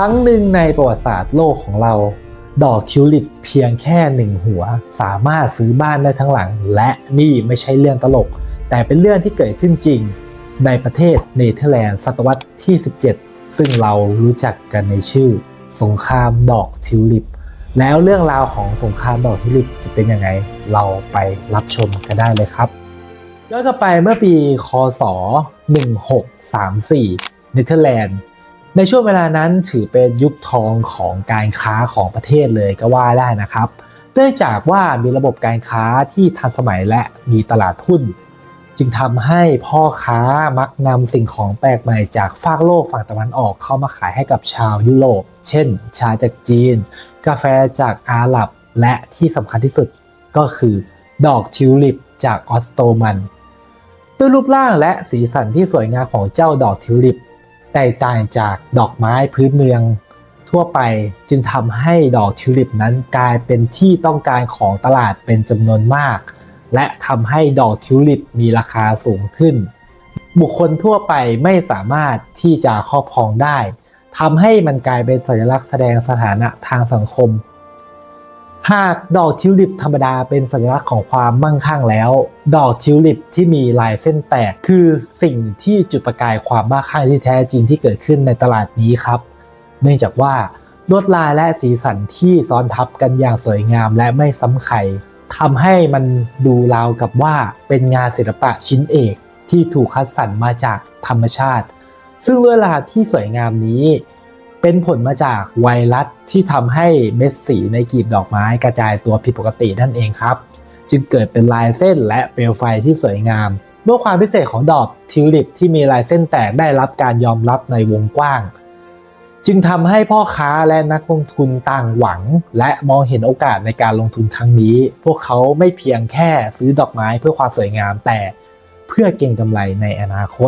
ครั้งหนึ่งในประวัติศาสตร์โลกของเรา ดอกทิวลิปเพียงแค่หนึ่งหัว สามารถซื้อบ้านได้ทั้งหลัง และนี่ไม่ใช่เรื่องตลก แต่เป็นเรื่องที่เกิดขึ้นจริง ในประเทศเนเธอร์แลนด์ศตวรรษที่ 17 ซึ่งเรารู้จักกันในชื่อ สงครามดอกทิวลิป แล้วเรื่องราวของสงครามดอกทิวลิปจะเป็นยังไงเราไปรับชมกันได้เลยครับย้อนกลับไปเมื่อปี คศ 1634 เนเธอร์แลนด์ ในช่วงเวลานั้นถือเป็นยุคทองของการค้าของประเทศเลยก็ว่าได้นะครับ เนื่องจากว่ามีระบบการค้าที่ทันสมัยและมีตลาดหุ้น จึงทำให้พ่อค้ามักนำสิ่งของแปลกใหม่จากฝากโลกฝั่งตะวันออกเข้ามาขายให้กับชาวยุโรป เช่น ชาจากจีน กาแฟจากอาหรับ และที่สำคัญที่สุดก็คือ ดอกทิวลิปจากออสโตมันด้วยรูปร่างและสีสันที่สวยงามของเจ้าดอกทิวลิป แตกต่างจากดอกไม้พื้นเมืองทั่วไปจึงทำให้ดอกทิวลิปนั้นกลายเป็นที่ต้องการของตลาดเป็นจำนวนมาก และทำให้ดอกทิวลิปมีราคาสูงขึ้น บุคคลทั่วไปไม่สามารถที่จะครอบครองได้ทำให้มันกลายเป็นสัญลักษณ์แสดงสถานะทางสังคม หากดอกทิวลิปธรรมดาเป็นสัญลักษณ์ของความมั่งคั่งแล้ว ดอกทิวลิปที่มีลายเส้นแตกคือสิ่งที่จุดประกายความมั่งคั่งที่แท้จริงที่เกิดขึ้นในตลาดนี้ครับ เนื่องจากว่าลวดลายและสีสันที่ซ้อนทับกันอย่างสวยงามและไม่ซ้ำใครทำให้มันดูราวกับว่าเป็นงานศิลปะชิ้นเอกที่ถูกคัดสรรมาจากธรรมชาติ ซึ่งลวดลายที่สวยงามนี้ เป็นผลมาจากไวรัสที่ทำให้เม็ดสีในกลีบดอกไม้กระจายตัวผิดปกตินั่นเองครับ จึงเกิดเป็นลายเส้นและเปลวไฟที่สวยงามเมื่อความพิเศษของดอกทิวลิปที่มีลายเส้นแตกได้รับการยอมรับในวงกว้าง จึงทำให้พ่อค้าและนักลงทุนต่างหวัง และมองเห็นโอกาสในการลงทุนครั้งนี้ พวกเขาไม่เพียงแค่ซื้อดอกไม้เพื่อความสวยงามแต่เพื่อเก็งกำไรในอนาคต